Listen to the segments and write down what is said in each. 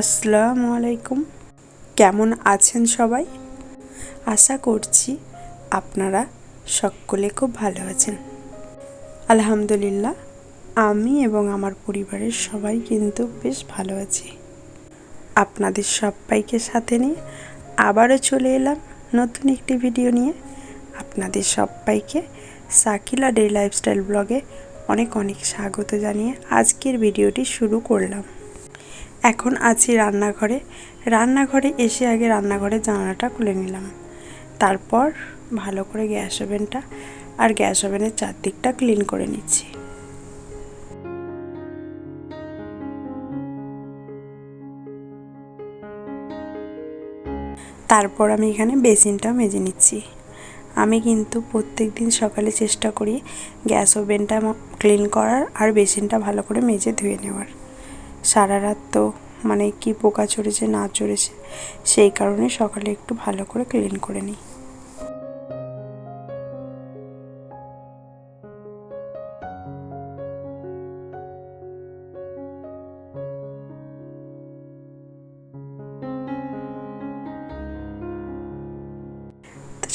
আসসালামু আলাইকুম। কেমন আছেন সবাই? আশা করছি আপনারা সকলে খুব ভালো আছেন। আলহামদুলিল্লাহ, আমি এবং আমার পরিবারের সবাই কিন্তু বেশ ভালো আছি। আপনাদের সবাইকে সাথে নিয়ে আবারও চলে এলাম নতুন একটি ভিডিও নিয়ে। আপনাদের সবাইকে সাকিলা ডে লাইফস্টাইল ব্লগে অনেক অনেক স্বাগত জানিয়ে আজকের ভিডিওটি শুরু করলাম। এখন আছি রান্নাঘরে। রান্নাঘরে এসে আগে রান্নাঘরে জানালাটা খুলে নিলাম। তারপর ভালো করে গ্যাস ওভেনটা আর গ্যাস ওভেনের চারদিকটা ক্লিন করে নিচ্ছি। তারপর আমি এখানে বেসিনটা মেজে নিচ্ছি। আমি কিন্তু প্রত্যেক দিন সকালে চেষ্টা করি গ্যাস ওভেনটা ক্লিন করার আর বেসিনটা ভালো করে মেজে ধুয়ে নেওয়ার। সারা রাত তো মানে কি পোকা চড়েছে, না চড়েছে, সেই কারণে সকালে একটু ভালো করে ক্লিন করে নিই।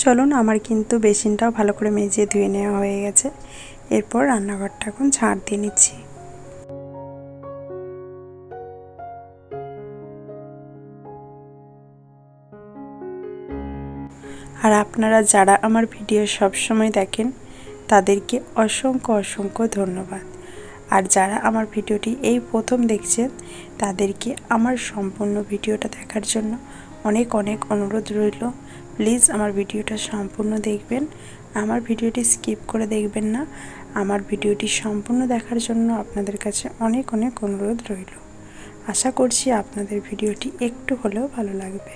চলুন, আমার কিন্তু বেসিনটাও ভালো করে মেজে ধুয়ে নেওয়া হয়ে গেছে। এরপর রান্নাঘরটা এখন ঝাড় দিয়ে নিচ্ছি। আর আপনারা যারা আমার ভিডিও সবসময় দেখেন, তাদেরকে অসংখ্য অসংখ্য ধন্যবাদ। আর যারা আমার ভিডিওটি এই প্রথম দেখছেন, তাদেরকে আমার সম্পূর্ণ ভিডিওটা দেখার জন্য অনেক অনেক অনুরোধ রইল। প্লিজ আমার ভিডিওটা সম্পূর্ণ দেখবেন। আমার ভিডিওটি স্কিপ করে দেখবেন না। আমার ভিডিওটি সম্পূর্ণ দেখার জন্য আপনাদের কাছে অনেক অনেক অনুরোধ রইল। আশা করছি আপনাদের ভিডিওটি একটু হলেও ভালো লাগবে।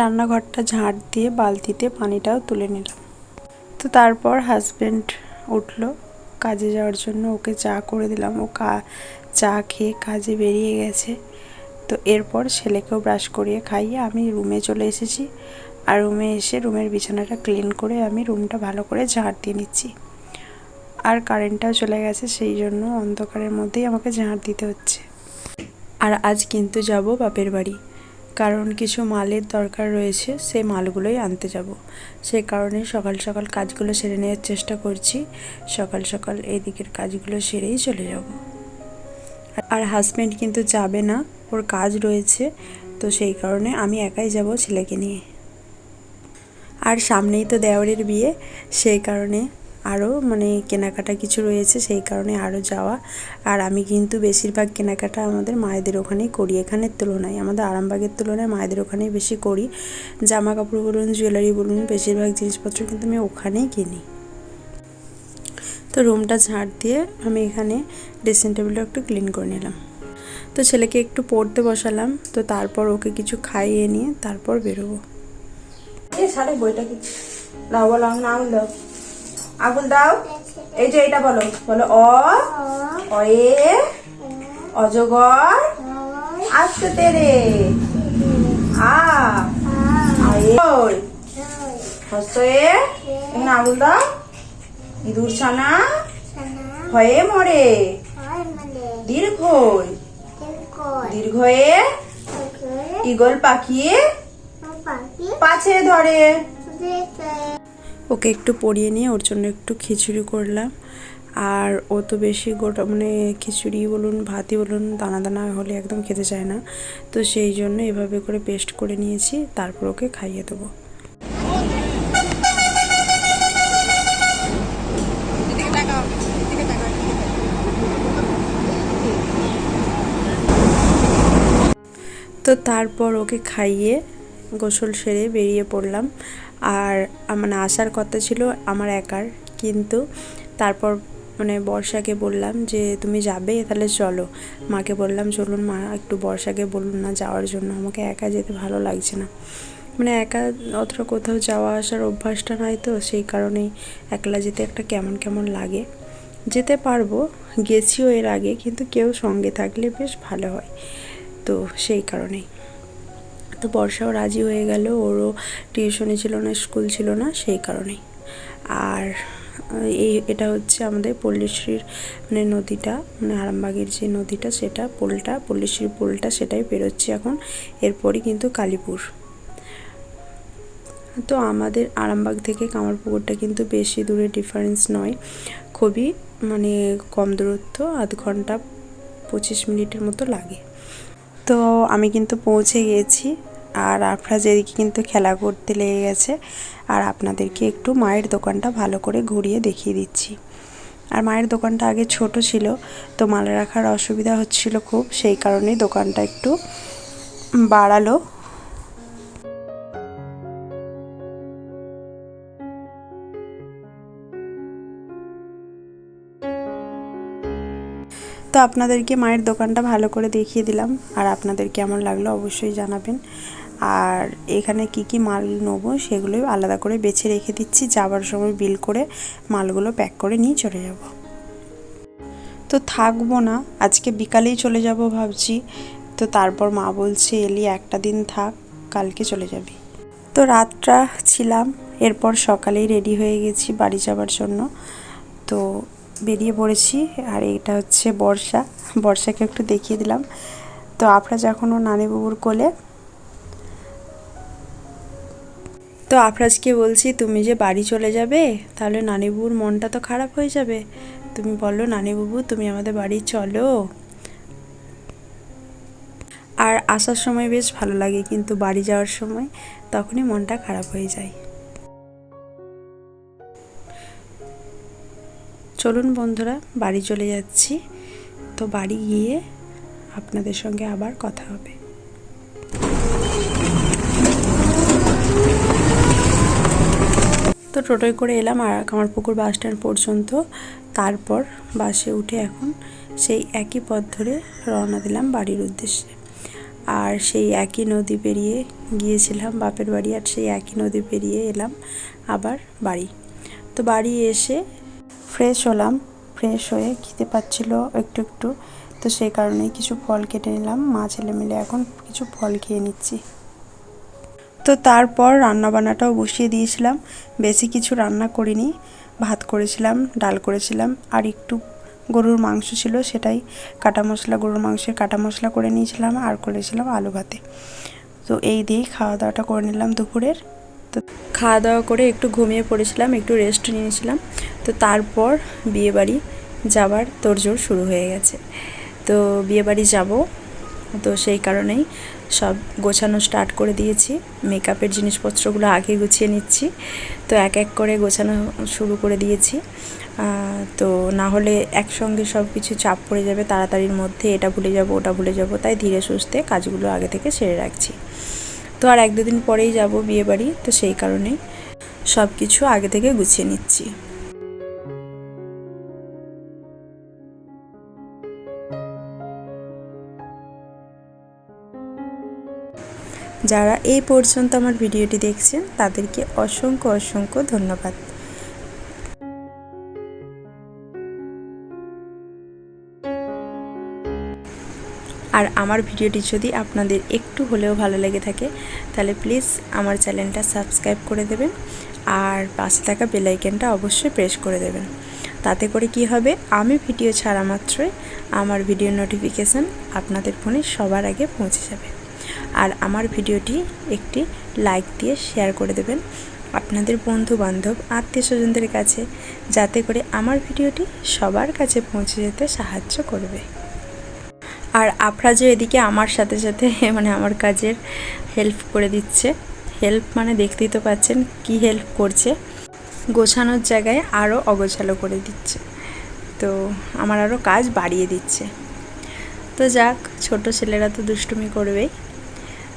রান্নাঘরটা ঝাঁট দিয়ে বালতিতে পানিটাও তুলে নিলাম। তো তারপর হাজব্যান্ড উঠল। কাজে যাওয়ার জন্য ওকে চা করে দিলাম। ও কা, চা খেয়ে কাজে বেরিয়ে গেছে। তো এরপর ছেলেকেও ব্রাশ করিয়ে খাইয়ে আমি রুমে চলে এসেছি। আর রুমে এসে রুমের বিছানাটা ক্লিন করে আমি রুমটা ভালো করে ঝাঁট দিয়ে নিচ্ছি। আর কারেন্টটাও চলে গেছে, সেই জন্য অন্ধকারের মধ্যেই আমাকে ঝাঁট দিতে হচ্ছে। আর আজ কিন্তু যাব বাপের বাড়ি। কারণ কিছু মালের দরকার রয়েছে, সেই মালগুলোই আনতে যাব। সেই কারণে সকাল সকাল কাজগুলো সেরে নেওয়ার চেষ্টা করছি। সকাল সকাল এই দিকের কাজগুলো সেরেই চলে যাব। আর হাজব্যান্ড কিন্তু যাবে না, ওর কাজ রয়েছে, তো সেই কারণে আমি একাই যাব ছেলেকে নিয়ে। আর সামনেই তো দেওয়ারের বিয়ে, সেই কারণে আরও মানে কেনাকাটা কিছু রয়েছে সেই কারণে আরও যাওয়া। আর আমি কিন্তু বেশিরভাগ কেনাকাটা আমাদের মায়েদের ওখানেই করি, এখানের তুলনায়। আমাদের আরামবাগের তুলনায় মায়েদের ওখানেই বেশি করি। জামা কাপড় বলুন, জুয়েলারি বলুন, বেশিরভাগ জিনিসপত্র কিন্তু আমি ওখানেই কিনি। তো রুমটা ঝাড় দিয়ে আমি এখানে ড্রেসিং টেবিলটা একটু ক্লিন করে নিলাম। তো ছেলেকে একটু পড়তে বসালাম, তো তারপর ওকে কিছু খাইয়ে নিয়ে তারপর বেরোবো। সাড়ে বইটা কি? দাও বলো, আমি আঙুল দাও। এই যে এটা বলো বলো অ অয়ে অজগর আসতে তেরে আ হস্তয়ে এখানে আঙুল দাও। ইঁদুর ছানা হয়ে মরে। দীর্ঘই। দীর্ঘয়ে ইগল পাখি পাছে ধরে। ওকে একটু পরিয়ে নিয়ে ওর জন্য একটু খিচুড়ি করলাম। আর ও তো বেশি গোটা মানে খিচুড়ি বলুন, ভাতই বলুন, দানা দানা হলে একদম খেতে চায় না। তো সেই জন্য এভাবে করে পেস্ট করে নিয়েছি, তারপর ওকে খাইয়ে দেবো। তো তারপর ওকে খাইয়ে গোসল সেরে বেরিয়ে পড়লাম। আর মানে আসার কথা ছিল আমার একার। কিন্তু তারপর মানে বর্ষাকে বললাম যে, তুমি যাবে? তাহলে চলো। মাকে বললাম, চলুন মা, একটু বর্ষাকে বলুন না যাওয়ার জন্য। আমাকে একা যেতে ভালো লাগছে না। মানে একা অতটা কোথাও যাওয়া আসার অভ্যাসটা নাই তো, সেই কারণেই একলা যেতে একটা কেমন কেমন লাগে। যেতে পারব, গেছিও এর আগে, কিন্তু কেউ সঙ্গে থাকলে বেশ ভালো হয়। তো সেই কারণেই। তো বর্ষাও রাজি হয়ে গেল, ওরও টিউশনি ছিল না, স্কুল ছিল না, সেই কারণেই। আর এই, এটা হচ্ছে আমাদের পল্লীশ্রীর মানে নদীটা মানে আরামবাগের যে নদীটা, সেটা পোলটা, পল্লীশ্রীর পোলটা সেটাই পেরোচ্ছি এখন, এরপরই কিন্তু কালীপুর। তো আমাদের আরামবাগ থেকে কামারপুকুরটা কিন্তু বেশি দূরে ডিফারেন্স নয়, খুবই মানে কম দূরত্ব, আধ ঘণ্টা পঁচিশ মিনিটের মতো লাগে। তো আমি কিন্তু পৌঁছে গিয়েছি আর আপনারা যেদিকে কিন্তু খেলা করতে লেগে গেছে আর আপনাদেরকে একটু মায়ের দোকানটা ভালো করে ঘুরিয়ে দেখিয়ে দিচ্ছি। আর মায়ের দোকানটা আগে ছোট ছিল, তো মাল রাখার অসুবিধা হচ্ছিল খুব, সেই কারণেই দোকানটা একটু বাড়ালো। তো আপনাদেরকে মায়ের দোকানটা ভালো করে দেখিয়ে দিলাম। আর আপনাদের কেমন লাগল অবশ্যই জানাবেন। আর এখানে কি কি মাল নেব সেগুলো আলাদা করে বেছে রেখে দিচ্ছি। যাবার সময় বিল করে মালগুলো প্যাক করে নিয়ে চলে যাব। তো থাকব না, আজকে বিকালেই চলে যাব ভাবছি। তো তারপর মা বলছে, এলি, একটা দিন থাক, কালকে চলে যাবি। তো রাতটা ছিলাম, এরপর সকালেই রেডি হয়ে গেছি বাড়ি যাবার জন্য। তো বেরিয়ে পড়েছি আর এটা হচ্ছে বর্ষা। বর্ষাকে একটু দেখিয়ে দিলাম। তো আপনারা যখন ও নানিবাবুর কোলে। তো আফরাজকে বলছি, তুমি যে বাড়ি চলে যাবে, তাহলে নানিবুর মনটা তো খারাপ হয়ে যাবে। তুমি বলো নানিবাবু, তুমি আমাদের বাড়ি চলো। আর আসার সময় বেশ ভালো লাগে, কিন্তু বাড়ি যাওয়ার সময় তখনই মনটা খারাপ হয়ে যায়। চলুন বন্ধুরা, বাড়ি চলে যাচ্ছি। তো বাড়ি গিয়ে আপনাদের সঙ্গে আবার কথা হবে। তো টোটোয় করে এলাম আর কামারপুকুর বাস স্ট্যান্ড পর্যন্ত। তারপর বাসে উঠে এখন সেই একই পথ ধরে রওনা দিলাম বাড়ির উদ্দেশ্যে। আর সেই একই নদী পেরিয়ে গিয়েছিলাম বাপের বাড়ি, আর সেই একই নদী পেরিয়ে এলাম আবার বাড়ি। তো বাড়ি এসে ফ্রেশ হলাম ফ্রেশ হয়ে খেতে পাচ্ছিল একটু একটু। তো সেই কারণেই কিছু ফল কেটে নিলাম। মা ছেলে মিলে এখন কিছু ফল খেয়ে নিচ্ছি। তো তারপর রান্নাবান্নাটাও বসিয়ে দিয়েছিলাম। বেশি কিছু রান্না করিনি। ভাত করেছিলাম, ডাল করেছিলাম, আর একটু গরুর মাংস ছিল সেটাই। কাটা মশলা, গরুর মাংসের কাটা মশলা করে নিয়েছিলাম আর করেছিলাম আলু ভাতে। তো এই দিয়েই খাওয়া দাওয়াটা করে নিলাম দুপুরের। তো খাওয়া দাওয়া করে একটু ঘুমিয়ে পড়েছিলাম, একটু রেস্ট নিয়েছিলাম। তো তারপর বিয়েবাড়ি যাবার তোড়জোড় শুরু হয়ে গেছে। তো বিয়েবাড়ি যাব, তো সেই কারণেই সব গোছানো স্টার্ট করে দিয়েছি। মেকআপের জিনিসপত্রগুলো আগে গুছিয়ে নিচ্ছি। তো এক এক করে গোছানো শুরু করে দিয়েছি। তো না হলে একসঙ্গে সব কিছু চাপ পড়ে যাবে, তাড়াতাড়ির মধ্যে এটা ভুলে যাব, ওটা ভুলে যাব, তাই ধীরে সুস্থে কাজগুলো আগে থেকে সেরে রাখছি। তো আর এক দুদিন পরেই যাব বিয়ে বাড়ি তো সেই কারণে সব কিছু আগে থেকে গুছিয়ে নিচ্ছি। যারা এই পর্যন্ত আমার ভিডিওটি দেখছেন, তাদেরকে অসংখ্য অসংখ্য ধন্যবাদ। আর আমার ভিডিওটি যদি আপনাদের একটু হলেও ভালো লেগে থাকে, তাহলে প্লিজ আমার চ্যানেলটা সাবস্ক্রাইব করে দেবেন আর পাশে থাকা বেলাইকেনটা অবশ্যই প্রেস করে দেবেন। তাতে করে কি হবে? আমি ভিডিও ছাড়া মাত্রই আমার ভিডিও নোটিফিকেশান আপনাদের ফোনে সবার আগে পৌঁছে যাবে। আর আমার ভিডিওটি একটি লাইক দিয়ে শেয়ার করে দেবেন আপনাদের বন্ধু বান্ধব আত্মীয় স্বজনদের কাছে, যাতে করে আমার ভিডিওটি সবার কাছে পৌঁছে যেতে সাহায্য করবে। আর আফরাজও এদিকে আমার সাথে সাথে মানে আমার কাজের হেল্প করে দিচ্ছে। হেল্প মানে দেখতেই তো পাচ্ছেন কি হেল্প করছে। গোছানোর জায়গায় আরও অগোছালো করে দিচ্ছে। তো আমার আরও কাজ বাড়িয়ে দিচ্ছে। তো যাক, ছোট ছেলেরা তো দুষ্টুমি করবেই।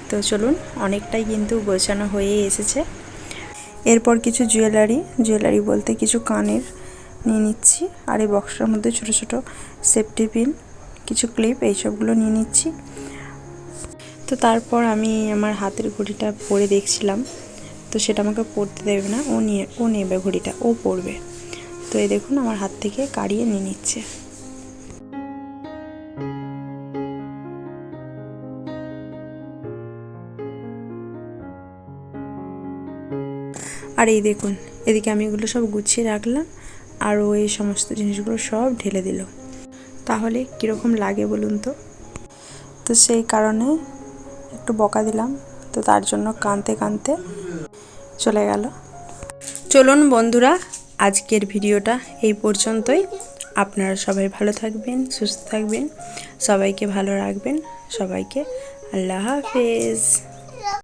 তো চলুন, অনেকটাই কিন্তু গোছানো হয়ে এসেছে। এরপর কিছু জুয়েলারি জুয়েলারি বলতে কিছু কানের নিয়ে নিচ্ছি। আর এই বক্সটার মধ্যে ছোট ছোট সেফটি পিন কিছু ক্লিপ এইসবগুলো নিয়ে নিচ্ছি। তো তারপর আমি আমার হাতের ঘড়িটা পরে দেখছিলাম। তো সেটা আমাকে পরতে দেবে না। ও নিয়ে, ও নেবে ঘড়িটা, ও পরবে। তো এই দেখুন আমার হাত থেকে কাড়িয়ে নিয়ে নিচ্ছে। আর এই দেখুন, এদিকে আমি এগুলো সব গুছিয়ে রাখলাম। আর ও এই সমস্ত জিনিসগুলো সব ঢেলে দিল। তাহলে কীরকম লাগে বলুন তো? তো সেই কারণে একটু বকা দিলাম। তো তার জন্য কাঁদতে কাঁদতে চলে গেল। চলুন বন্ধুরা, আজকের ভিডিওটা এই পর্যন্তই। আপনারা সবাই ভালো থাকবেন, সুস্থ থাকবেন, সবাইকে ভালো রাখবেন। সবাইকে আল্লাহ হাফেজ।